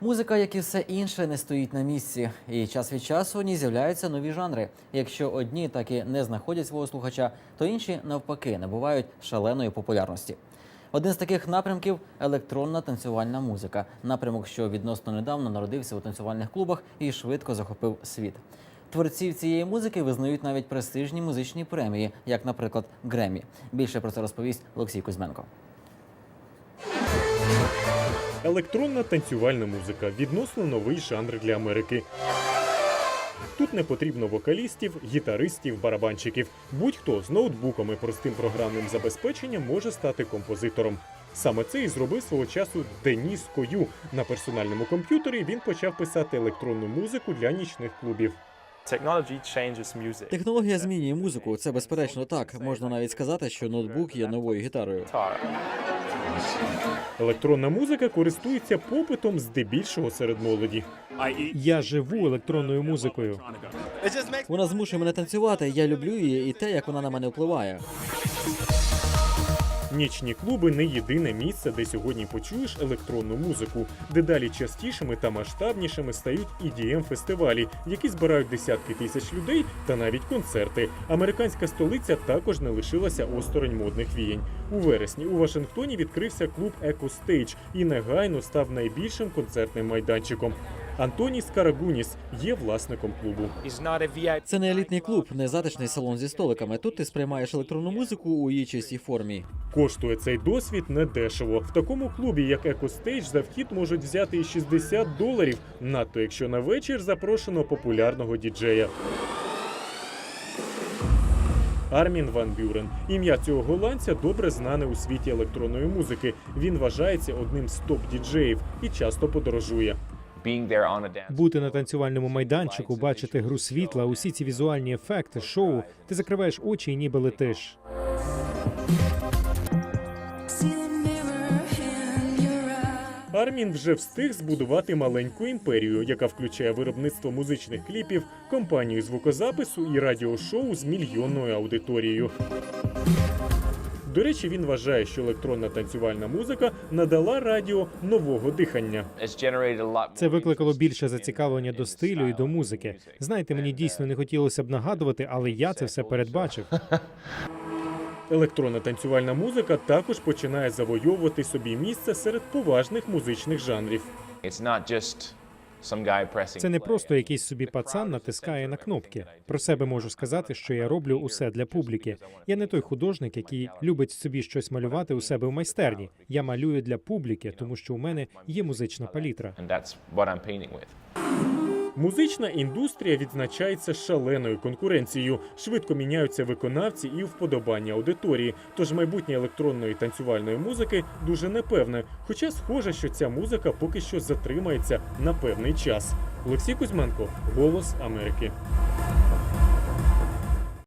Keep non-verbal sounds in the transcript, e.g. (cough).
Музика, як і все інше, не стоїть на місці, і час від часу у ній з'являються нові жанри. Якщо одні так і не знаходять свого слухача, то інші навпаки набувають шаленої популярності. Один з таких напрямків електронна танцювальна музика. Напрямок, що відносно недавно народився у танцювальних клубах і швидко захопив світ. Творців цієї музики визнають навіть престижні музичні премії, як, наприклад, Гремі. Більше про це розповість Олексій Кузьменко. Електронна танцювальна музика відносно новий жанр для Америки. Тут не потрібно вокалістів, гітаристів, барабанщиків. Будь-хто з ноутбуком і простим програмним забезпеченням може стати композитором. Саме це і зробив свого часу Деніс Кою. На персональному комп'ютері він почав писати електронну музику для нічних клубів. Технологія змінює музику. Це безперечно так. Можна навіть сказати, що ноутбук є новою гітарою. Електронна музика користується попитом здебільшого серед молоді. Я живу електронною музикою. Вона змушує мене танцювати. Я люблю її і те, як вона на мене впливає. Нічні клуби не єдине місце, де сьогодні почуєш електронну музику. Дедалі частішими та масштабнішими стають edm фестивалі, які збирають десятки тисяч людей та навіть концерти. Американська столиця також не лишилася осторонь модних віянь. У вересні у Вашингтоні відкрився клуб Echo Stage і негайно став найбільшим концертним майданчиком. Антоній Скарагуніс є власником клубу. Це не елітний клуб, не затишний салон зі столиками. Тут ти сприймаєш електронну музику у її чистій формі. Коштує цей досвід недешево. В такому клубі, як EcoStage, за вхід можуть взяти і 60 доларів, надто якщо на вечір запрошено популярного діджея. Армін Ван Бюрен. Ім'я цього голландця добре знане у світі електронної музики. Він вважається одним з топ-діджеїв і часто подорожує. Бути на танцювальному майданчику, бачити гру світла, усі ці візуальні ефекти, шоу. Ти закриваєш очі і ніби летиш. Армін вже встиг збудувати маленьку імперію, яка включає виробництво музичних кліпів, компанію звукозапису і радіошоу з мільйонною аудиторією. До речі, він вважає, що електронна танцювальна музика надала радіо нового дихання. Це викликало більше зацікавлення до стилю і до музики. Знаєте, мені дійсно не хотілося б нагадувати, але я це все передбачив. (laughs) Електронна танцювальна музика також починає завойовувати собі місце серед поважних музичних жанрів. Це не просто якийсь собі пацан натискає на кнопки. Про себе можу сказати, що я роблю усе для публіки. Я не той художник, який любить собі щось малювати у себе в майстерні. Я малюю для публіки, тому що у мене є музична палітра. Музична індустрія відзначається шаленою конкуренцією. Швидко міняються виконавці і вподобання аудиторії. Тож майбутнє електронної танцювальної музики дуже непевне. Хоча схоже, що ця музика поки що затримається на певний час. Олексій Кузьменко, Голос Америки.